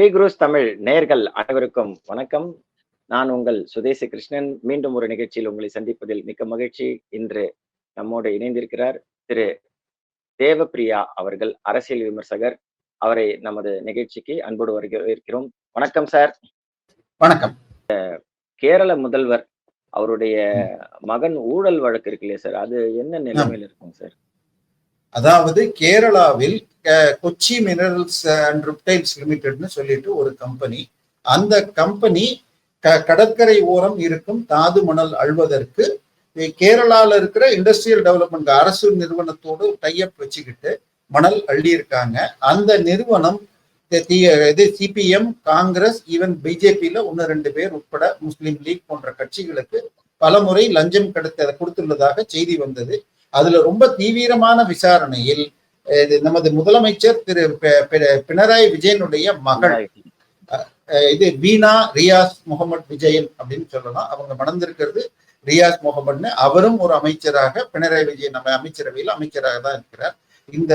பேக்ரோஸ் தமிழ் நேயர்கள் அனைவருக்கும் வணக்கம். நான் உங்கள் சுதேசி கிருஷ்ணன். மீண்டும் ஒரு நிகழ்ச்சியில் உங்களை சந்திப்பதில் மிக்க மகிழ்ச்சி. இன்று நம்மோடு இணைந்திருக்கிறார் திரு தேவப்பிரியா அவர்கள் அரசியல் விமர்சகர். அவரை நமது நிகழ்ச்சிக்கு அன்போடு வரவேற்கிறோம். வணக்கம் சார். வணக்கம். கேரள முதல்வர் அவருடைய மகன் ஊழல் வழக்கு இருக்கு இல்லையா சார்? அது என்ன நிலைமையில் இருக்கும் சார்? அதாவது கேரளாவில் கொச்சி மினரல்ஸ் அண்ட் ரிப்டைல்ஸ் லிமிடெட்னு சொல்லிட்டு ஒரு கம்பெனி அந்த கம்பெனி க- கடற்கரை ஓரம் இருக்கும் தாது மணல் அழுவதற்கு கேரளாவில் இருக்கிற இண்டஸ்ட்ரியல் டெவலப்மெண்ட் அரசு நிறுவனத்தோடு டைப் வச்சுக்கிட்டு மணல் அள்ளியிருக்காங்க. அந்த நிறுவனம் இது சிபிஎம் காங்கிரஸ் ஈவன் பிஜேபியில ஒன்று ரெண்டு பேர் உட்பட முஸ்லீம் லீக் போன்ற கட்சிகளுக்கு பலமுறை லஞ்சம் கிடைத்த கொடுத்துள்ளதாக செய்தி வந்தது. அதுல ரொம்ப தீவிரமான விசாரணையில் நமது முதலமைச்சர் திரு பினராயி விஜயனுடைய மகள். இது வீணா ரியாஸ் முகமது விஜயன் அப்படின்னு சொல்லலாம். அவங்க மணந்திருக்கிறது ரியாஸ் முகமதுன்னு. அவரும் ஒரு அமைச்சராக பினராயி விஜயன் நம்ம அமைச்சரவையில் அமைச்சராக தான் இருக்கிறார். இந்த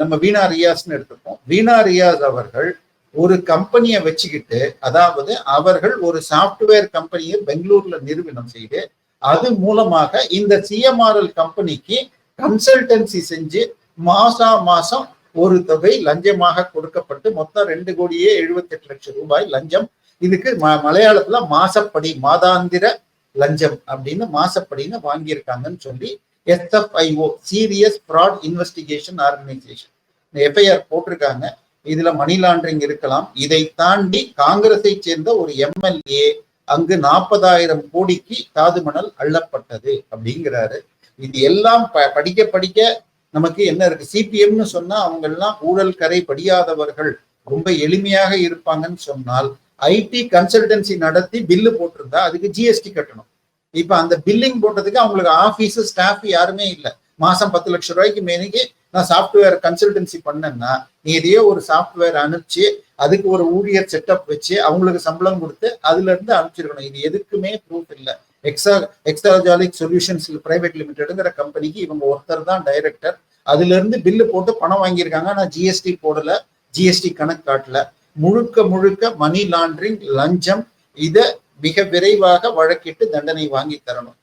நம்ம வீணா ரியாஸ்னு எடுத்துப்போம். வீணா ரியாஸ் அவர்கள் ஒரு கம்பெனியை வச்சுக்கிட்டு அதாவது அவர்கள் ஒரு சாஃப்ட்வேர் கம்பெனியை பெங்களூர்ல நிறுவனம் செய்து அது மூலமாக இந்த சிஎம்ஆர்எல் கம்பெனிக்கு கன்சல்டன்சி செஞ்சு மாசா மாசம் ஒரு தொகை லஞ்சமாக கொடுக்கப்பட்டு மொத்தம் ரெண்டு கோடியே எழுபத்தெட்டு லட்சம் ரூபாய் லஞ்சம். இதுக்கு ம- மலையாளத்துல மாசப்படி மாதாந்திர லஞ்சம் அப்படின்னு மாசப்படின்னு வாங்கியிருக்காங்கன்னு சொல்லி SFIO serious fraud investigation organisation FIR போட்டிருக்காங்க. இதுல மணி லாண்டரிங் இருக்கலாம். இதை தாண்டி காங்கிரஸை சேர்ந்த ஒரு எம்எல்ஏ அங்கு நாற்பதாயிரம் கோடிக்கு தாதுமணல் அள்ளப்பட்டது அப்படிங்கிறாரு. இது எல்லாம் ப- படிக்க படிக்க நமக்கு என்ன இருக்கு? சிபிஎம்னு சொன்னா அவங்க எல்லாம் ஊழல் கரை படியாதவர்கள். ரொம்ப எளிமையாக இருப்பாங்கன்னு சொன்னால் ஐடி கன்சல்டன்சி நடத்தி பில்லு போட்டிருந்தா அதுக்கு ஜிஎஸ்டி கட்டணும். இப்ப அந்த பில்லிங் போட்டதுக்கு அவங்களுக்கு ஆபீஸ் ஸ்டாஃப் யாருமே இல்லை. மாசம் பத்து லட்சம் ரூபாய்க்கு மேனிக்கு நான் சாஃப்ட்வேர் கன்சல்டன்சி பண்ணேன்னா நீ எதையோ ஒரு சாஃப்ட்வேர் அனுப்பிச்சு அதுக்கு ஒரு ஊழியர் செட்டப் வச்சு அவங்களுக்கு சம்பளம் கொடுத்து அதுல இருந்து அனுப்பிச்சிருக்கணும். இது எதுக்குமே ப்ரூஃப் இல்ல. எக்ஸா எக்ஸாஜாலிக் சொல்யூஷன்ஸ் பிரைவேட் லிமிடெட்ங்கிற கம்பெனிக்கு இவங்க ஒருத்தர் தான் டைரக்டர் அதுல இருந்து பில்லு போட்டு பணம் வாங்கியிருக்காங்க. ஆனா ஜிஎஸ்டி போடல. ஜிஎஸ்டி கணக்கு காட்டல. முழுக்க முழுக்க மணி லாண்டரிங் லஞ்சம் இத மிக விரைவாக வழக்கிட்டு தண்டனை வாங்கி தரணும்.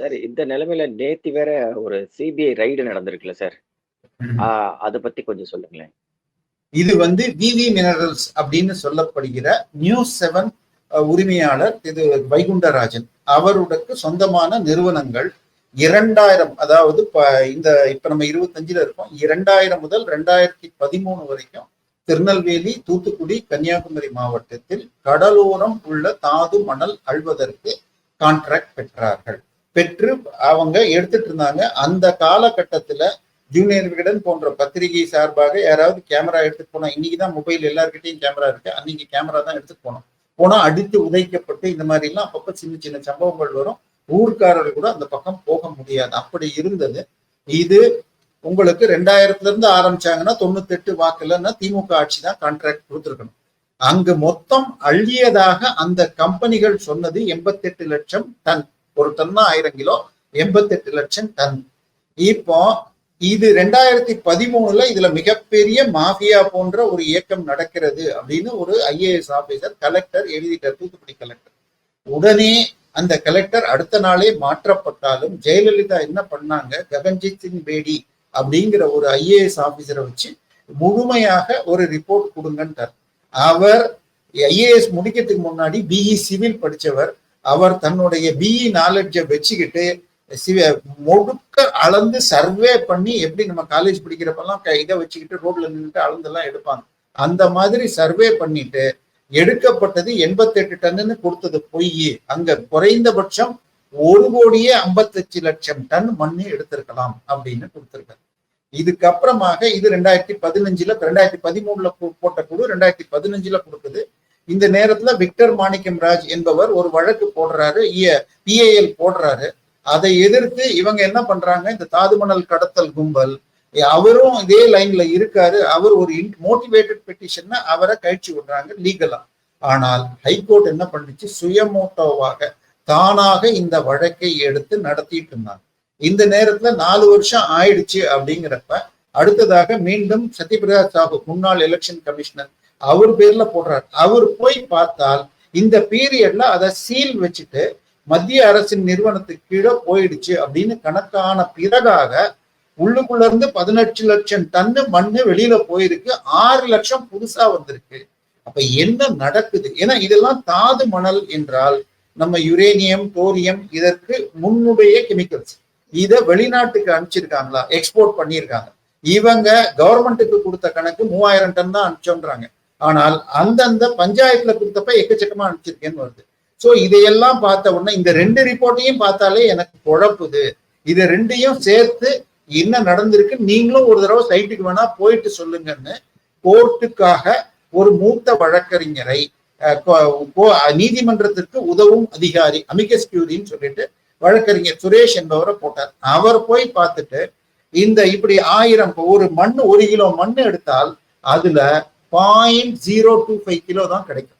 சார் இந்த நிலைமையில நேத்தி வேற ஒரு சிபிஐ ரைடு நடந்திருக்குல்ல சார். அதை பத்தி கொஞ்சம் சொல்லுங்களேன். இது வந்து விவி மினரல்ஸ் அப்படின்னு சொல்லப்படுகிற நியூஸ் செவன் உரிமையாளர் இது வைகுண்டராஜன். அவருடைய சொந்தமான நிறுவனங்கள் இரண்டாயிரம் அதாவது ப- இந்த இப்ப நம்ம இருபத்தஞ்சுல இருக்கோம். இரண்டாயிரம் முதல் ரெண்டாயிரத்தி பதிமூணு வரைக்கும் திருநெல்வேலி தூத்துக்குடி கன்னியாகுமரி மாவட்டத்தில் கடலோரம் உள்ள தாது மணல் அழ்வதற்கு கான்ட்ராக்ட் பெற்றார்கள். பெற்று அவங்க எடுத்துட்டு இருந்தாங்க. அந்த காலகட்டத்துல ஜூனியர் விகடன் போன்ற பத்திரிகை சார்பாக யாராவது கேமரா எடுத்துட்டு போனா இன்னைக்கு தான் மொபைல் எல்லார்கிட்டயும் கேமரா இருக்கு. அன்னைக்கு கேமரா தான் எடுத்துட்டு போனோம். போனா அடித்து உதைக்கப்பட்டு இந்த மாதிரி எல்லாம் அப்பப்ப சின்ன சின்ன சம்பவங்கள் வரும். ஊர்க்காரர்கள் கூட அந்த பக்கம் போக முடியாது. அப்படி இருந்தது. இது உங்களுக்கு ரெண்டாயிரத்துல இருந்து ஆரம்பிச்சாங்கன்னா தொண்ணூத்தெட்டு வாக்கு வாக்குலன்னா திமுக ஆட்சி தான் கான்ட்ராக்ட் கொடுத்துருக்கணும். அங்கு மொத்தம் அள்ளியதாக அந்த கம்பெனிகள் சொன்னது எண்பத்தெட்டு லட்சம் டன். ஒரு டன்னா ஆயிரம் கிலோ எண்பத்தெட்டு லட்சம் டன். இப்போ இது ரெண்டாயிரத்தி பதிமூணுல இதுல மிகப்பெரிய மாஃபியா போன்ற ஒரு இயக்கம் நடக்கிறது அப்படின்னு ஒரு ஐஏஎஸ் ஆபீசர் கலெக்டர் எழுதிட்டார் தூத்துக்குடி கலெக்டர் உடனே அந்த கலெக்டர் அடுத்த நாளே மாற்றப்பட்டாலும் ஜெயலலிதா என்ன பண்ணாங்க? ககன்ஜித் சிங் பேடி அப்படிங்கிற ஒரு ஐஏஎஸ் ஆபீசரை வச்சு முழுமையாக ஒரு ரிப்போர்ட் கொடுங்கன்றார் அவர் ஐஏஎஸ் முடிக்கிறதுக்கு முன்னாடி பிஇ சிவில் படித்தவர் அவர் தன்னுடைய பிஇ நாலெட்ஜை வச்சுக்கிட்டு முழுக்க அளந்து சர்வே பண்ணி எப்படி நம்ம காலேஜ் படிக்கிறப்பெல்லாம் இதை வச்சுக்கிட்டு ரோட்ல நின்றுட்டு அளந்தெல்லாம் எடுப்பாங்க. அந்த மாதிரி சர்வே பண்ணிட்டு எடுக்கப்பட்டது எண்பத்தெட்டு டன்னுன்னு கொடுத்தது பொய். அங்க குறைந்தபட்சம் ஒரு கோடியே ஐம்பத்தஞ்சு லட்சம் டன் மண்ணு எடுத்திருக்கலாம் அப்படின்னு கொடுத்திருக்காரு இதுக்கப்புறமாக இது ரெண்டாயிரத்தி பதினஞ்சுல ரெண்டாயிரத்தி பதிமூணுல போ- போட்ட குழு ரெண்டாயிரத்தி பதினஞ்சுல கொடுக்குது. இந்த நேரத்துல விக்டர் மாணிக்கம் ராஜ் என்பவர் ஒரு வழக்கு போடுறாரு பிஏஎல் போடுறாரு. அதை எதிர்த்து இவங்க என்ன பண்றாங்க? இந்த தாதுமணல் கடத்தல் கும்பல் அவரும் இதே லைன்ல இருக்காரு. அவர் ஒரு மோட்டிவேட்டட் பெட்டிஷன் அவரை கழிச்சு விடுறாங்க லீகலா ஆனால் ஹைகோர்ட் என்ன பண்ணுச்சு? சுயமோட்டோவாக தானாக இந்த வழக்கை எடுத்து நடத்திட்டு இருந்தாங்க. இந்த நேரத்துல நாலு வருஷம் ஆயிடுச்சு அப்படிங்கிறப்ப அடுத்ததாக மீண்டும் சத்யபிரதா சாஹு முன்னாள் எலெக்ஷன் கமிஷனர் அவர் பேர்ல போடுறார். அவர் போய் பார்த்தால் இந்த பீரியட்ல அதை சீல் வச்சுட்டு மத்திய அரசின் நிறுவனத்துக்கு கீழே போயிடுச்சு அப்படின்னு கணக்கான பிறகாக உள்ளுக்குள்ள இருந்து பதினெட்டு லட்சம் டன்னு மண்ணு வெளியில போயிருக்கு. ஆறு லட்சம் புதுசா வந்திருக்கு. அப்ப என்ன நடக்குது? ஏன்னா இதெல்லாம் தாது மணல் என்றால் நம்ம யுரேனியம் தோரியம் இதற்கு முன்னுடைய கெமிக்கல்ஸ். இதை வெளிநாட்டுக்கு அனுப்பிச்சிருக்காங்களா? எக்ஸ்போர்ட் பண்ணியிருக்காங்க. இவங்க கவர்மெண்ட்டுக்கு கொடுத்த கணக்கு மூவாயிரம் டன் தான் அனுப்பிச்சோன்றாங்க. ஆனால் அந்தந்த பஞ்சாயத்துல கொடுத்தப்ப எக்கச்சக்கமா அனுப்பிச்சிருக்கேன்னு வருது. சோ இதையெல்லாம் பார்த்த உடனே இந்த ரெண்டு ரிப்போர்ட்டையும் பார்த்தாலே எனக்கு குழப்புது இதை ரெண்டையும் சேர்த்து என்ன நடந்திருக்கு நீங்களும் ஒரு தடவை சைட்டுக்கு வேணா போயிட்டு சொல்லுங்கன்னு கோர்ட்டுக்காக ஒரு மூத்த வழக்கறிஞரை கோ- கோ- நீதிமன்றத்திற்கு உதவும் அதிகாரி அமிகஸ் கியூரின்னு சொல்லிட்டு வழக்கறிஞர் சுரேஷ் என்பவரை போட்டார். அவர் போய் பார்த்துட்டு இந்த இப்படி ஆயிரம் ஒரு மண் ஒரு கிலோ மண் எடுத்தால் அதுல point zero two five kilo தான் கிடைக்கும்.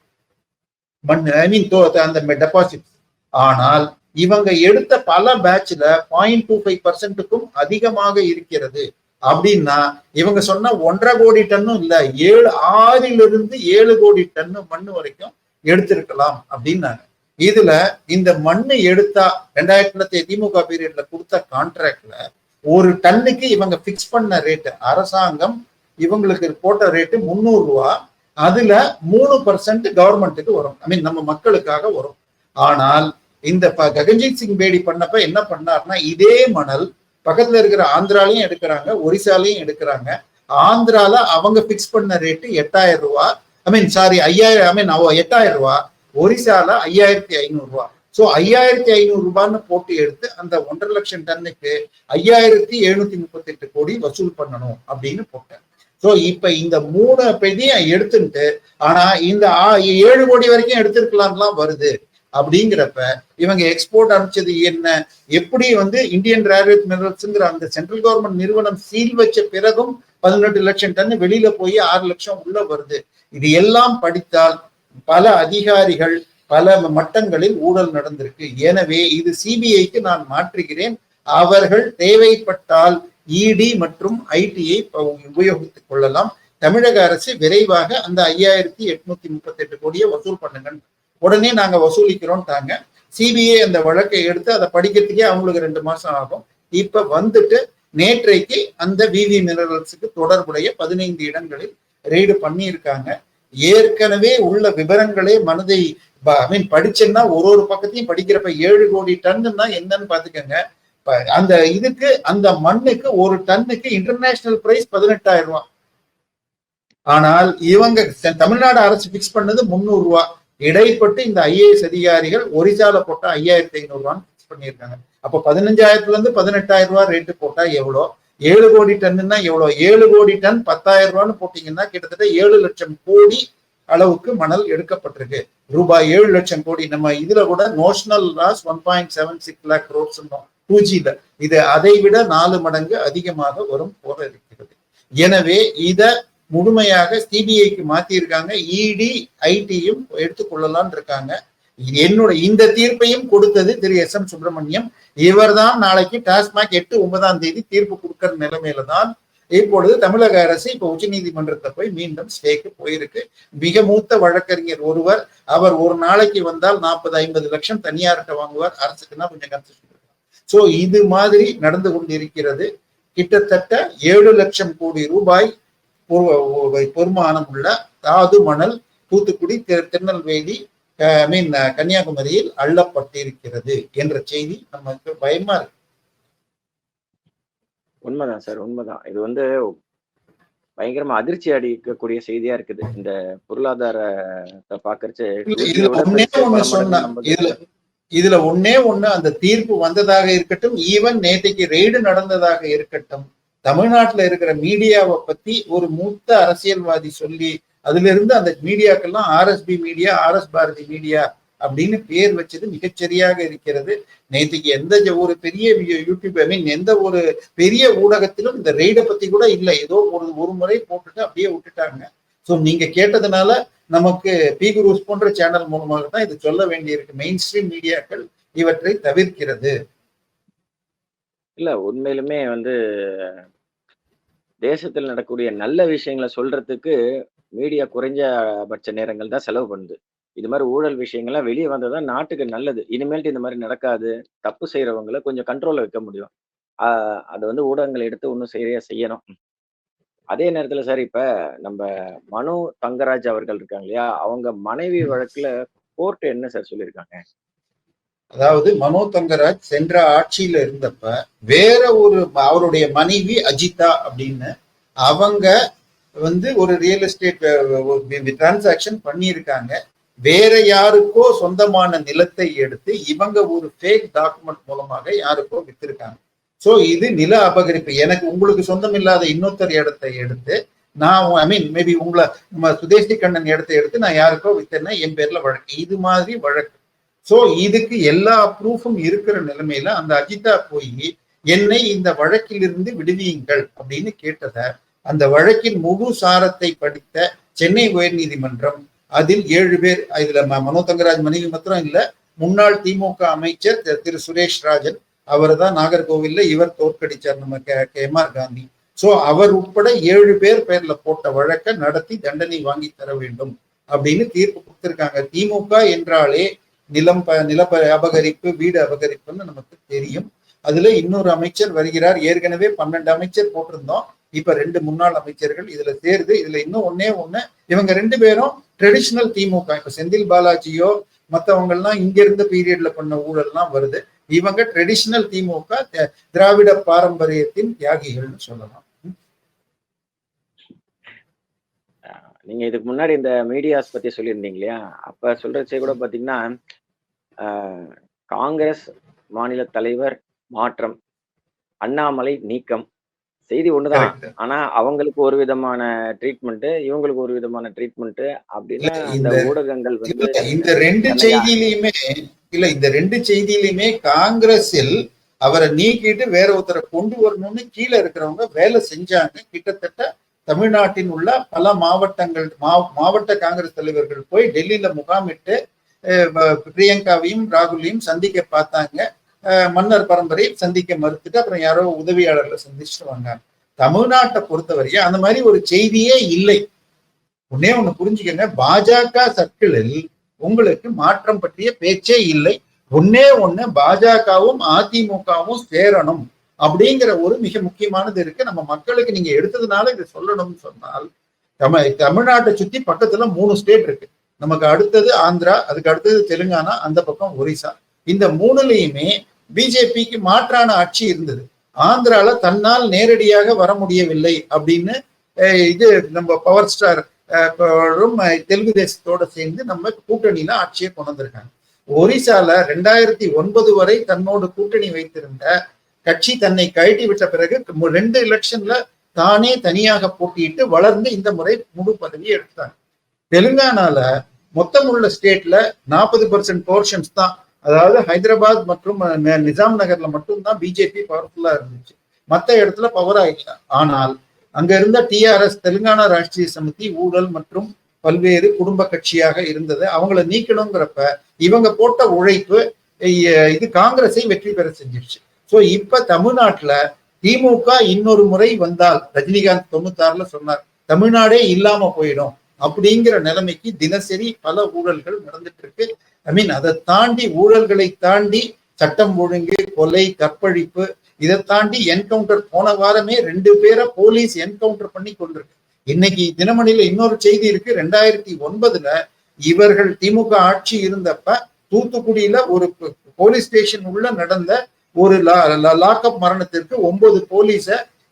மண் ஐ மீன் அந்த டெபாசிட் ஆனால் இவங்க எடுத்த பல பேட்ச்ல பாயிண்ட் டூ ஃபைவ் பர்சன்ட்டுக்கும் அதிகமாக இருக்கிறது. அப்படின்னா இவங்க சொன்ன ஒன்றரை கோடி டன்னும் இல்ல ஏழு ஆறிலிருந்து ஏழு கோடி டன்னு மண் வரைக்கும் எடுத்திருக்கலாம் அப்படின்னாங்க. இதுல இந்த மண்ணு எடுத்தா ரெண்டாயிரத்தி திமுக பீரியட்ல கொடுத்த கான்ட்ராக்ட்ல ஒரு டன்னுக்கு இவங்க பிக்ஸ் பண்ண ரேட்டு அரசாங்கம் இவங்களுக்கு போட்ட ரேட்டு முந்நூறு ரூபா அதுல மூணு பர்சன்ட் கவர்மெண்ட்டுக்கு வரும். ஐ மீன் நம்ம மக்களுக்காக வரும். ஆனால் இந்த ப- சிங் பேடி பண்ணப்ப என்ன பண்ணாருன்னா இதே மணல் பக்கத்துல இருக்கிற ஆந்திராலையும் எடுக்கிறாங்க ஒரிசாலையும் எடுக்கிறாங்க. ஆந்திரால அவங்க பிக்ஸ் பண்ண ரேட்டு எட்டாயிரம் ரூபா ஐ மீன் சாரி ஐயாயிரம் ஐ மீன் எட்டாயிரம் ரூபா ஒரிசால ஐயாயிரத்தி ஐநூறு ரூபா. சோ ஐயாயிரத்தி ஐநூறு ரூபான்னு போட்டு எடுத்து அந்த ஒன்றரை லட்சம் டன்னுக்கு ஐயாயிரத்தி எழுநூத்தி முப்பத்தி எட்டு கோடி வசூல் பண்ணணும் அப்படின்னு போட்டேன். ஸோ இப்ப இந்த மூணு பெதையும் எடுத்துட்டு ஆனா இந்த ஆ- ஏழு கோடி வரைக்கும் எடுத்திருக்கலாம்லாம் வருது. அப்படிங்கிறப்ப இவங்க எக்ஸ்போர்ட் அனுப்பிச்சது என்ன? எப்படி வந்து இந்தியன் ரேர்வேஸ் மினரல்ஸ்ங்கிற அந்த சென்ட்ரல் கவர்மெண்ட் நிறுவனம் சீல் வச்ச பிறகும் பதினெட்டு லட்சம் டன் வெளியில போய் ஆறு லட்சம் உள்ள வருது. இது எல்லாம் படித்தால் பல அதிகாரிகள் பல மட்டங்களில் ஊழல் நடந்திருக்கு. எனவே இது சிபிஐக்கு நான் மாற்றுகிறேன். அவர்கள் தேவைப்பட்டால் இடி மற்றும் ஐடியை உபயோகித்துக் கொள்ளலாம். தமிழக அரசு விரைவாக அந்த ஐயாயிரத்தி எட்நூத்தி முப்பத்தி எட்டு கோடியை வசூல் பண்ணுங்க உடனே நாங்க வசூலிக்கிறோம்ட்டாங்க சிபிஐ அந்த வழக்கை எடுத்து அதை படிக்கிறதுக்கே அவங்களுக்கு ரெண்டு மாசம் ஆகும். இப்ப வந்துட்டு நேற்றைக்கு அந்த விவி மினரல்ஸுக்கு தொடர்புடைய பதினைந்து இடங்களில் ரெய்டு பண்ணியிருக்காங்க. ஏற்கனவே உள்ள விவரங்களே மனதை ஐ மீன் படிச்சேன்னா ஒரு ஒரு பக்கத்தையும் படிக்கிறப்ப ஏழு கோடி டன்னுன்னா என்னன்னு பாத்துக்கோங்க அந்த இதுக்கு அந்த மண்ணுக்கு ஒரு டன்னுக்கு இன்டர்நேஷனல் பிரைஸ் பதினெட்டாயிரம் ரூபாய். ஆனால் இவங்க தமிழ்நாடு அரசு பிக்ஸ் பண்ணது முந்நூறு ரூபா இடைப்பட்டு இந்த ஐஏஎஸ் அதிகாரிகள் ஒரிசால போட்டா ஐயாயிரத்தி ஐநூறு ரூபான்னு பிக்ஸ் பண்ணியிருக்காங்க. அப்ப பதினஞ்சாயிரத்துல இருந்து பதினெட்டாயிரம் ரூபாய் ரேட்டு போட்டா எவ்வளோ? ஏழு கோடி டன்னுன்னா எவ்வளோ? ஏழு கோடி டன் பத்தாயிரம் ரூபான்னு போட்டீங்கன்னா கிட்டத்தட்ட ஏழு லட்சம் கோடி அளவுக்கு மணல் எடுக்கப்பட்டிருக்கு. ரூபாய் ஏழு லட்சம் கோடி. நம்ம இதுல கூட notional loss one point seven six lakh crores to இது அதை விட நாலு மடங்கு அதிகமாக வரும் போல இருக்கிறது. எனவே இத முழுமையாக சிபிஐக்கு மாத்தியிருக்காங்க இடி ஐடியும் எடுத்துக்கொள்ளலான் இருக்காங்க. என்னோட இந்த தீர்ப்பையும் கொடுத்தது திரு எஸ் எம் சுப்பிரமணியம். இவர்தான் நாளைக்கு டாஸ்மாக் எட்டு ஒன்பதாம் தேதி தீர்ப்பு கொடுக்கிற நிலைமையில தான் இப்பொழுது தமிழக அரசு இப்ப உச்ச நீதிமன்றத்தை போய் மீண்டும் ஸ்டேக்கு போயிருக்கு. மிக மூத்த வழக்கறிஞர் ஒருவர். அவர் ஒரு நாளைக்கு வந்தால் நாற்பது ஐம்பது லட்சம் தனியார்கிட்ட வாங்குவார். அரசுக்குன்னா கொஞ்சம் கன்செஷன் சோ இது மாதிரி நடந்து கொண்டிருக்கிறது கிட்டத்தட்ட ஏழு லட்சம் கோடி ரூபாய் பொறுமானம் உள்ள தாது மணல் தூத்துக்குடி திரு- திருநெல்வேலி ஐ மீன் கன்னியாகுமரியில் அள்ளப்பட்டிருக்கிறது என்ற செய்தி நமக்கு பயமா இருக்கு. உண்மைதான் சார் உண்மைதான். இது வந்து பயங்கரமா அதிர்ச்சி அடிக்கக்கூடிய செய்தியா இருக்குது. இந்த பொருளாதாரத்தை பாக்குறச்சு இதுல ஒன்னே ஒண்ணு அந்த தீர்ப்பு வந்ததாக இருக்கட்டும் ஈவன் நேற்றைக்கு ரெய்டு நடந்ததாக இருக்கட்டும் தமிழ்நாட்டுல இருக்கிற மீடியாவை பத்தி ஒரு மூத்த அரசியல்வாதி சொல்லி அதுல இருந்து அந்த மீடியாக்கெல்லாம் RSP media RS Bharathi media அப்படின்னு பேர் வச்சது மிகச்சரியாக இருக்கிறது. நேற்றுக்கு எந்த ஒரு பெரிய யூடியூப் ஐ மீன் எந்த ஒரு பெரிய ஊடகத்திலும் இந்த ரெய்டை பத்தி கூட இல்லை. ஏதோ ஒரு ஒரு முறை போட்டுட்டு அப்படியே விட்டுட்டாங்க. ஸோ நீங்க கேட்டதுனால நமக்கு பி குரூஸ் போன்ற சேனல் மூலமாக தான் இது சொல்ல வேண்டியிருக்கு. மெயின் ஸ்ட்ரீம் மீடியாக்கள் இவற்றை தவிர்க்கிறது. இல்ல உண்மையிலுமே வந்து தேசத்தில் நடக்கக்கூடிய நல்ல விஷயங்களை சொல்றதுக்கு மீடியா குறைஞ்சபட்ச நேரங்கள் தான் செலவு பண்ணுது. இது மாதிரி ஊழல் விஷயங்கள்லாம் வெளியே வந்ததான் நாட்டுக்கு நல்லது. இனிமேல்ட்டு இந்த மாதிரி நடக்காது. தப்பு செய்யறவங்களை கொஞ்சம் கண்ட்ரோல்ல வைக்க முடியும். அதை அது வந்து ஊடகங்கள் எடுத்து ஒன்றும் சரியா செய்யணும். அதே நேரத்துல சார் இப்ப நம்ம மனு தங்கராஜ் அவர்கள் இருக்காங்க இல்லையா? அவங்க மனைவி வழக்குல கோர்ட் என்ன சார் சொல்லியிருக்காங்க? அதாவது மனோ தங்கராஜ் சென்ற ஆட்சியில இருந்தப்ப வேற ஒரு அவருடைய மனைவி அஜிதா அப்படின்னு அவங்க வந்து ஒரு ரியல் எஸ்டேட் டிரான்சாக்ஷன் பண்ணியிருக்காங்க. வேற யாருக்கோ சொந்தமான நிலத்தை எடுத்து இவங்க ஒரு ஃபேக் டாக்குமெண்ட் மூலமாக யாருக்கோ வித்திருக்காங்க. சோ இது நில அபகரிப்பு. எனக்கு உங்களுக்கு சொந்தம் இல்லாத இன்னொருத்தர் இடத்தை எடுத்து நான் ஐ மீன் மேபி உங்களை நம்ம சுதேஷ்டி கண்ணன் இடத்தை எடுத்து நான் யாருக்கோ வித்தேன்னா என் பேர்ல வழக்கு. இது மாதிரி வழக்கு. சோ இதுக்கு எல்லா ப்ரூஃபும் இருக்கிற நிலைமையில அந்த அஜிதா போய் என்னை இந்த வழக்கிலிருந்து விடுவியுங்கள் அப்படின்னு கேட்டத அந்த வழக்கின் முழு சாரத்தை படித்த சென்னை உயர் நீதிமன்றம் அதில் ஏழு பேர் இதுல ம- மனோ தங்கராஜ் மனைவி மாத்திரம் இல்ல முன்னாள் திமுக அமைச்சர் திரு சுரேஷ் ராஜன் அவர் தான் நாகர்கோவில்ல இவர் தோற்கடிச்சார் நம்ம K K M R Gandhi. So அவர் உட்பட ஏழு பேர் பேர்ல போட்ட வழக்கை நடத்தி தண்டனை வாங்கி தர வேண்டும் அப்படின்னு தீர்ப்பு கொடுத்திருக்காங்க. திமுக என்றாலே நிலம் ப நில அபகரிப்பு வீடு அபகரிப்புன்னு நமக்கு தெரியும். அதுல இன்னொரு அமைச்சர் வருகிறார். ஏற்கனவே பன்னெண்டு அமைச்சர் போட்டிருந்தோம். இப்ப ரெண்டு முன்னாள் அமைச்சர்கள் இதுல சேருது. இதுல இன்னும் ஒன்னே ஒண்ணு. இவங்க ரெண்டு பேரும் ட்ரெடிஷனல் திமுக. இப்ப செந்தில் பாலாஜியோ மத்தவங்க எல்லாம் இங்க இருந்த பீரியட்ல பண்ண ஊழல்லாம் வருது. இவங்க ட்ரெடிஷனல் திமுக த- திராவிட பாரம்பரியத்தின் தியாகிகள்னு சொல்லலாம். நீங்க இதுக்கு முன்னாடி இந்த மீடியாஸ் பத்தி சொல்லியிருந்தீங்க இல்லையா? அப்ப சொல்றச்சே கூட பாத்தீங்கன்னா ஆஹ், காங்கிரஸ் மாநில தலைவர் மாற்றம் அண்ணாமலை நீக்கம் செய்தி ஒண்ணுதான். ஆனா அவங்களுக்கு ஒரு விதமான ட்ரீட்மெண்ட் இவங்களுக்கு ஒரு விதமான ட்ரீட்மெண்ட் அப்படின்னா இந்த- ஊடகங்கள் வந்து இந்த ரெண்டு? செய்தியிலையுமே இல்ல இந்த ரெண்டு செய்தியிலுமே காங்கிரஸில் அவரை நீக்கிட்டு வேற ஒருத்தரை கொண்டு வரணும்னு கீழே இருக்கிறவங்க வேலை செஞ்சாங்க கிட்டத்தட்ட தமிழ்நாட்டின் உள்ள பல மாவட்டங்கள் மாவட்ட காங்கிரஸ் தலைவர்கள் போய் டெல்லியில முகாமிட்டு பிரியங்காவையும் ராகுலையும் சந்திக்க பார்த்தாங்க மன்னர் பரம்பரை சந்திக்க மறுத்துட்டு அப்புறம் யாரோ உதவியாளர்களை சந்திச்சுட்டு வந்தாங்க. தமிழ்நாட்டை பொறுத்தவரையும் அந்த மாதிரி ஒரு செய்தியே இல்லை. உன்னே ஒண்ணு புரிஞ்சுக்கங்க. பாஜக சர்க்கிளில் உங்களுக்கு மாற்றம் பற்றிய பேச்சே இல்லை. ஒன்னே ஒண்ணு பாஜகவும் அதிமுகவும் சேரணும் அப்படிங்கிற ஒரு மிக முக்கியமானது இருக்கு. நம்ம மக்களுக்கு நீங்க எடுத்ததுனால இதை சொல்லணும்னு சொன்னால் தமிழ் தமிழ்நாட்டை சுத்தி பக்கத்துல மூணு ஸ்டேட் இருக்கு. நமக்கு அடுத்தது ஆந்திரா அதுக்கு அடுத்தது தெலுங்கானா அந்த பக்கம் ஒரிசா. இந்த மூணுலயுமே பிஜேபிக்கு மாற்றான ஆட்சி இருந்தது. ஆந்திரால தன்னால் நேரடியாக வர முடியவில்லை அப்படின்னு இது நம்ம பவர் ஸ்டார் தெலுங்கு தேசத்தோட சேர்ந்து நம்ம கூட்டணியில ஆட்சியை கொண்டு வந்திருக்காங்க. ஒரிசால ரெண்டாயிரத்தி ஒன்பது வரை தன்னோடு கூட்டணி வைத்திருந்த கட்சி தன்னை கழட்டி விட்ட பிறகு ரெண்டு எலெக்ஷன்ல தானே தனியாக போட்டியிட்டு வளர்ந்து இந்த முறை முழு பதவியை எடுத்தாங்க. தெலுங்கானால மொத்தம் உள்ள ஸ்டேட்ல நாற்பது பர்சன்ட் போர்ஷன்ஸ் தான் அதாவது ஹைதராபாத் மற்றும் நிஜாம் நிசாம் நகர்ல மட்டும்தான் பிஜேபி பவர்ஃபுல்லா இருந்துச்சு. மத்த இடத்துல பவரா இல்லை ஆனால் அங்க இருந்த டிஆர்எஸ் தெலுங்கானா ராஷ்டிரிய சமிதி ஊழல் மற்றும் பல்வேறு குடும்ப கட்சியாக இருந்தது. அவங்கள நீக்கணுங்கிறப்ப இவங்க போட்ட உழைப்பு இது காங்கிரஸை வெற்றி பெற செஞ்சிருச்சு. சோ இப்ப தமிழ்நாட்டுல திமுக இன்னொரு முறை வந்தால் ரஜினிகாந்த் தொண்ணூத்தாறுல சொன்னார் தமிழ்நாடே இல்லாம போயிடும். அப்படிங்கிற நிலைமைக்கு தினசரி பல ஊழல்கள் நடந்துட்டு இருக்கு. ஐ மீன் அதை தாண்டி ஊழல்களை தாண்டி சட்டம் ஒழுங்கு கொலை கற்பழிப்பு இதை தாண்டி என்கவுண்டர் போன வாரமே ரெண்டு பேரை போலீஸ் என்கவுண்டர் பண்ணி கொண்டிருக்கு. இன்னைக்கு தினமணியில இன்னொரு செய்தி இருக்கு. ரெண்டாயிரத்தி ஒன்பதுல இவர்கள் திமுக ஆட்சி இருந்தப்ப தூத்துக்குடியில ஒரு போலீஸ் ஸ்டேஷன் உள்ள நடந்த ஒரு லாக்அப் மரணத்திற்கு ஒன்பது போலீஸ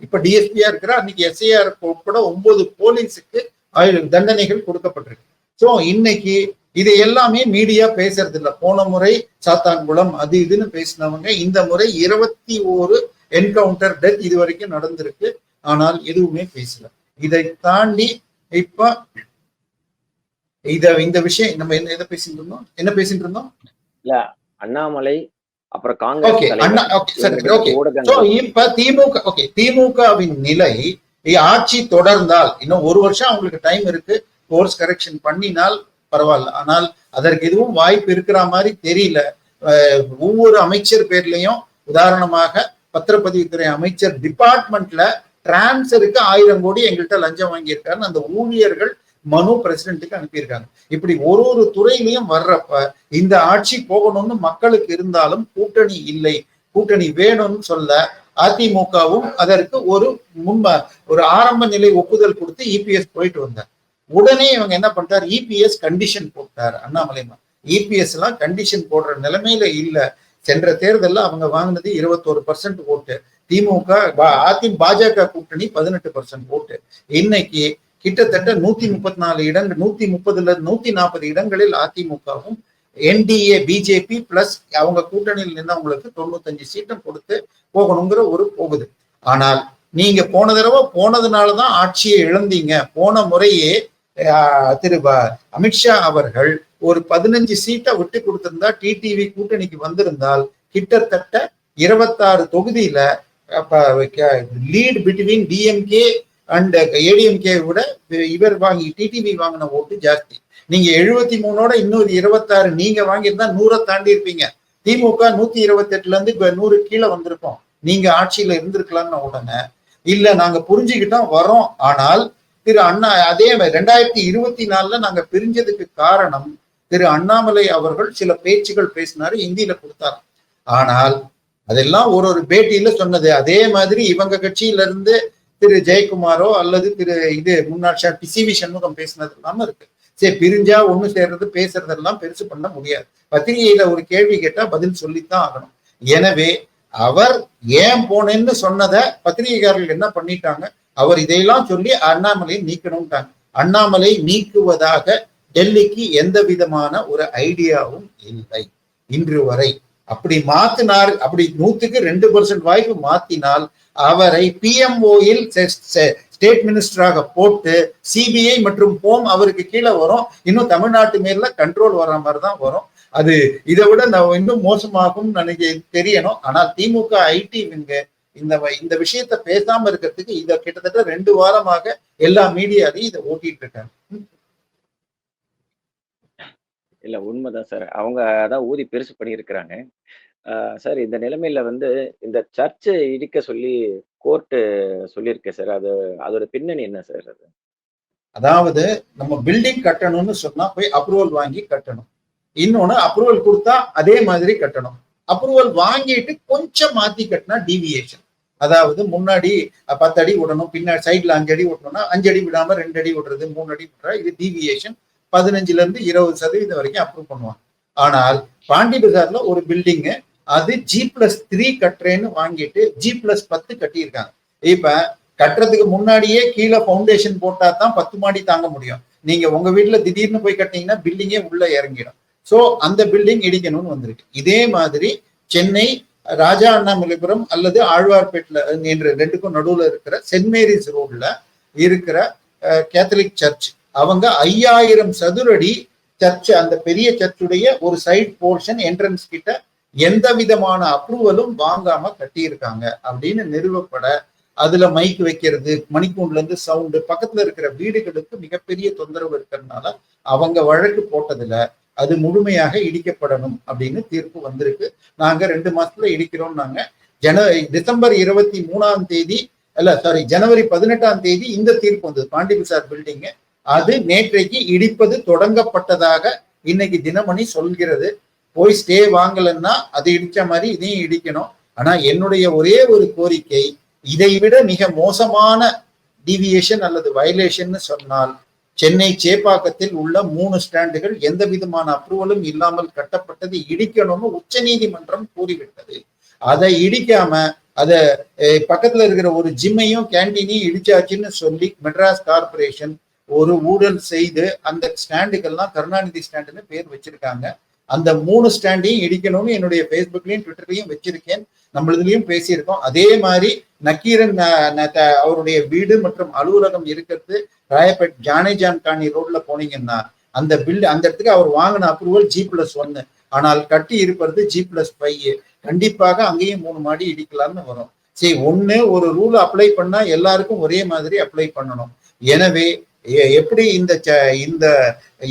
இப்ப டிஎஸ்பியா இருக்கிற அன்னைக்கு எஸ்ஐஆர் உட்பட ஒன்பது போலீஸுக்கு தண்டனைகள் கொடுக்கப்பட்டிருக்கு. சோ இன்னைக்கு இது எல்லாமே மீடியா பேசுறது இல்ல போன முறை சாத்தான்குளம் அது இதுன்னு பேசினவங்க இந்த முறை இருபத்தி ஓரு என்கவுண்டர் டெத் இது வரைக்கும் நடந்திருக்கு. ஆனால் எதுவுமே பேசல. இதை தாண்டி இப்ப இத இந்த விஷயம் நம்ம என்ன எதை பேசிட்டு இருந்தோம்? என்ன பேசிட்டு இருந்தோம்? அண்ணாமலை அப்புறம் ஓகே காங்கிரஸ் அண்ணா தலைவர் ஓகே சரி இவங்க ஓகே சோ ஊடகங்கள் இப்ப திமுக ஓகே திமுகவின் நிலை ஆட்சி தொடர்ந்தால் இன்னும் ஒரு வருஷம் அவங்களுக்கு டைம் இருக்கு கோர்ஸ் கரெக்ஷன் பண்ணினால் பரவாயில்ல. ஆனால் அதற்கு எதுவும் வாய்ப்பு இருக்கிற மாதிரி தெரியல. ஒவ்வொரு அமைச்சர் பேர்லயும் உதாரணமாக பத்திரப்பதிவுத்துறை அமைச்சர் டிபார்ட்மெண்ட்ல டிரான்ஸ்ஃபருக்கு ஆயிரம் கோடி எங்கள்கிட்ட லஞ்சம் வாங்கியிருக்காருன்னு அந்த ஊழியர்கள் மனு பிரசிடென்ட்டுக்கு அனுப்பியிருக்காங்க. இப்படி ஒரு ஒரு துறையிலையும் வர்றப்ப இந்த ஆட்சி போகணும்னு மக்களுக்கு இருந்தாலும் கூட்டணி இல்லை. கூட்டணி வேணும்னு சொல்ல அதிமுகவும் அதற்கு ஒரு முன்ப ஒரு ஆரம்ப நிலை ஒப்புதல் கொடுத்து இபிஎஸ் போயிட்டு வந்தார். உடனே இவங்க என்ன பண்ணிட்டார்? இபிஎஸ் கண்டிஷன் போட்டார் அண்ணாமலை இபிஎஸ் எல்லாம் கண்டிஷன் போடுற நிலைமையில இல்ல. சென்ற தேர்தலில் அவங்க வாங்கினது இருபத்தோரு பர்சன்ட் ஓட்டு. திமுக அதி பாஜக கூட்டணி பதினெட்டு பர்சன்ட் ஓட்டு. இன்னைக்கு கிட்டத்தட்ட நூத்தி முப்பத்தி நாலு இடங்கள் நூத்தி முப்பதுல நூத்தி நாற்பது இடங்களில் அதிமுகவும் என்டிஏ பிஜேபி பிளஸ் அவங்க கூட்டணியில் நின்றவங்களுக்கு தொண்ணூத்தஞ்சு சீட்டம் கொடுத்து போகணுங்கிற ஒரு போகுது. ஆனால் நீங்க போன தடவை போனதுனாலதான் ஆட்சியை இழந்தீங்க. போன முறையே திரு அமித்ஷா அவர்கள் ஒரு பதினஞ்சு சீட்டை விட்டு கொடுத்திருந்தா டிடிவி கூட்டணிக்கு வந்திருந்தால் கிட்டத்தட்ட இருபத்தாறு தொகுதியில lead between DMK and ADMK விட இவர் வாங்கி டிடிவி வாங்கின ஓட்டு ஜாஸ்தி. நீங்க எழுபத்தி மூணோட இன்னொரு இருபத்தாறு நீங்க வாங்கியிருந்தா நூறை தாண்டி இருப்பீங்க. திமுக நூத்தி இருபத்தி எட்டுல இருந்து நூறு கீழே வந்திருக்கோம். நீங்க ஆட்சியில இருந்திருக்கலாம்னு உடனே. இல்ல நாங்க புரிஞ்சுக்கிட்டோம் வரோம். ஆனால் திரு அண்ணா அதே ரெண்டாயிரத்தி இருபத்தி நாலுல நாங்க பிரிஞ்சதுக்கு காரணம் திரு அண்ணாமலை அவர்கள் சில பேச்சுகள் பேசினாரு இந்தியில கொடுத்தாரு. ஆனால் அதெல்லாம் ஒரு ஒரு பேட்டியில சொன்னது. அதே மாதிரி இவங்க கட்சியில இருந்து திரு ஜெயக்குமாரோ அல்லது திரு இது முன்னாள் சி வி சண்முகம் பேசினது இல்லாம இருக்கு. சரி பிரிஞ்சா ஒண்ணு சேர்றது பேசுறதெல்லாம் பெருசு பண்ண முடியாது. பத்திரிகையில ஒரு கேள்வி கேட்டா பதில் சொல்லித்தான் ஆகணும். எனவே அவர் ஏன் போனேன்னு சொன்னதை பத்திரிகைக்காரர்கள் என்ன பண்ணிட்டாங்க? அவர் இதையெல்லாம் சொல்லி அண்ணாமலையை நீக்கணும்ட்டாங்க. அண்ணாமலை நீக்குவதாக டெல்லிக்கு எந்த விதமான ஒரு ஐடியாவும் இல்லை. இன்று வரை அப்படி மாத்தினார் அப்படி நூத்துக்கு ரெண்டு பர்சன்ட் வாய்ப்பு மாத்தினால் அவரை பிஎம்ஓயில் ஸ்டேட் மினிஸ்டராக போட்டு சிபிஐ மற்றும் போம் அவருக்கு கீழே வரும். இன்னும் தமிழ்நாட்டு மேல கண்ட்ரோல் வர மாதிரி தான் வரும். அது இதை விட இன்னும் மோசமாகும் எனக்கு தெரியணும். ஆனால் திமுக ஐடி விங்க இந்த இந்த விஷயத்த பேசாம இருக்கிறதுக்கு இத கிட்டத்தட்ட ரெண்டு வாரமாக எல்லா மீடியாலையும் இதை ஓட்டிட்டு இருக்காங்க. இல்ல உண்மைதான் சார். அவங்க அதான் ஊதி பெருசு பண்ணியிருக்கிறாங்க. சார் இந்த நிலைமையில வந்து இந்த சர்ச்சை இடிக்க சொல்லி கோர்ட்டு சொல்லியிருக்கேன் சார். அது அதோட பின்னணி என்ன சார் அது? அதாவது நம்ம பில்டிங் கட்டணும்னு சொன்னா போய் அப்ரூவல் வாங்கி கட்டணும். இன்னொன்னு அப்ரூவல் கொடுத்தா அதே மாதிரி கட்டணும். அப்ரூவல் வாங்கிட்டு கொஞ்சம் மாத்தி கட்டினா டீவியேஷன் அதாவது முன்னாடி பத்து அடி விடணும் பின்னாடி சைட்ல அஞ்சு அடி விடணும்னா அஞ்சு அடி விடாம ரெண்டு அடி விடுறது மூணு அடி விடுறா இது டிவியேஷன் பதினஞ்சுல இருந்து இருபது சதவீதம் வரைக்கும் அப்ரூவ் பண்ணுவாங்க. ஆனால் பாண்டி பஜார்ல ஒரு பில்டிங்கு அது ஜி பிளஸ் த்ரீ கட்டுறேன்னு வாங்கிட்டு ஜி பிளஸ் பத்து கட்டியிருக்காங்க. இப்ப கட்டுறதுக்கு முன்னாடியே கீழே பவுண்டேஷன் போட்டா தான் பத்து மாடி தாங்க முடியும். நீங்க உங்க வீட்டுல திடீர்னு போய் கட்டினீங்கன்னா பில்டிங்கே உள்ள இறங்கிடும். ஸோ அந்த பில்டிங் இடிக்கணும்னு வந்திருக்கு. இதே மாதிரி சென்னை ராஜா அண்ணாமலைபுரம் அல்லது ஆழ்வார்பேட்டில் என்ற ரெண்டுக்கும் நடுவில் இருக்கிற சென்ட் மேரிஸ் ரோட்ல இருக்கிற கேத்தலிக் சர்ச் அவங்க ஐயாயிரம் சதுரடி சர்ச் அந்த பெரிய சர்ச்சுடைய ஒரு சைட் போர்ஷன் என்ட்ரன்ஸ் கிட்ட எந்த விதமான அப்ரூவலும் வாங்காம கட்டியிருக்காங்க அப்படின்னு நிறுவப்பட அதுல மைக் வைக்கிறது மணிக்கூண்ட்ல இருந்து சவுண்டு பக்கத்துல இருக்கிற வீடுகளுக்கு மிகப்பெரிய தொந்தரவு இருக்கிறதுனால அவங்க வழக்கு போட்டதுல அது முழுமையாக இடிக்கப்படணும் அப்படின்னு தீர்ப்பு வந்திருக்கு. நாங்க ரெண்டு மாசத்துல இடிக்கிறோம் நாங்க ஜனவரி டிசம்பர் இருபத்தி மூணாம் தேதி அல்ல சாரி ஜனவரி பதினெட்டாம் தேதி இந்த தீர்ப்பு வந்தது. பாண்டிபிசார் பில்டிங் அது நேற்றைக்கு இடிப்பது தொடங்கப்பட்டதாக இன்னைக்கு தினமணி சொல்கிறது. போய் ஸ்டே வாங்கலன்னா அது இடிச்ச மாதிரி இதையும் இடிக்கணும். ஆனா என்னுடைய ஒரே ஒரு கோரிக்கை இதை விட மிக மோசமான டிவியேஷன் அல்லது வயலேஷன் சொன்னால் சென்னை சேப்பாக்கத்தில் உள்ள மூணு ஸ்டாண்டுகள் எந்த விதமான அப்ரூவலும் இல்லாமல் கட்டப்பட்டது இடிக்கணும்னு உச்ச நீதிமன்றம் கூறிவிட்டது. அதை இடிக்காம அத பக்கத்துல இருக்கிற ஒரு ஜிம்மையும் கேன்டீனையும் இடிச்சாச்சுன்னு சொல்லி மெட்ராஸ் கார்பரேஷன் ஒரு ஊழல் செய்து அந்த ஸ்டாண்டுக்கெல்லாம் கருணாநிதி ஸ்டாண்டுன்னு பேர் வச்சிருக்காங்க. அந்த மூணு ஸ்டாண்டையும் இடிக்கணும்னு என்னுடைய ஃபேஸ்புக்லயும் ட்விட்டர்லயும் வச்சிருக்கேன். நம்மளதுலயும் பேசியிருக்கோம். அதே மாதிரி நக்கீரன் அவருடைய வீடு மற்றும் அலுவலகம் இருக்கிறது ராயப்பேட் ஜானேஜான் காணி ரோட்ல போனீங்கன்னா அந்த பில் அந்த இடத்துக்கு அவர் வாங்கின அப்ரூவல் ஜி பிளஸ் ஒன்னு ஆனால் கட்டி இருப்பது ஜி பிளஸ் ஃபைவ் கண்டிப்பாக அங்கேயும் மூணு மாடி இடிக்கலாம்னு வரும். சரி ஒன்று ஒரு ரூல் அப்ளை பண்ணா எல்லாருக்கும் ஒரே மாதிரி அப்ளை பண்ணணும். எனவே எப்படி இந்த இந்த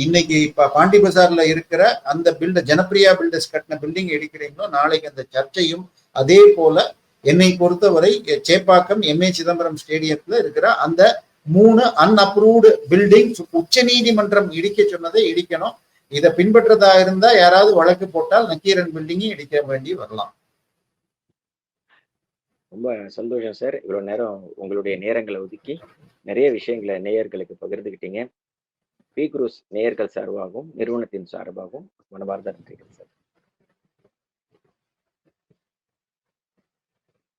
இன்னைக்கு இப்ப பாண்டி பசார்ல இருக்கிற அந்த பில்டர் ஜனப்பிரியா பில்டர்ஸ் கட்டின பில்டிங் எடுக்கிறீங்களோ நாளைக்கு அந்த சர்ச்சையும் அதே போல என்னை பொறுத்தவரை சேப்பாக்கம் எம்ஏ சிதம்பரம் ஸ்டேடியத்துல இருக்கிற அந்த மூணு அன்அப்ரூவ்டு பில்டிங் உச்ச நீதிமன்றம் இடிக்க சொன்னதை இடிக்கணும். இதை பின்பற்றதா இருந்தா யாராவது வழக்கு போட்டால் நக்கீரன் பில்டிங்கும் இடிக்க வேண்டி வரலாம். ரொம்ப சந்தோஷம் சார். இவ்வளோ நேரம் உங்களுடைய நேரங்களை ஒதுக்கி நிறைய விஷயங்களை நேயர்களுக்கு பகிர்ந்துக்கிட்டீங்க பி. குரூஸ் நேயர்கள் சார்பாகவும் நிறுவனத்தின் சார்பாகவும் மனமார்ந்த நன்றிகள் சார்.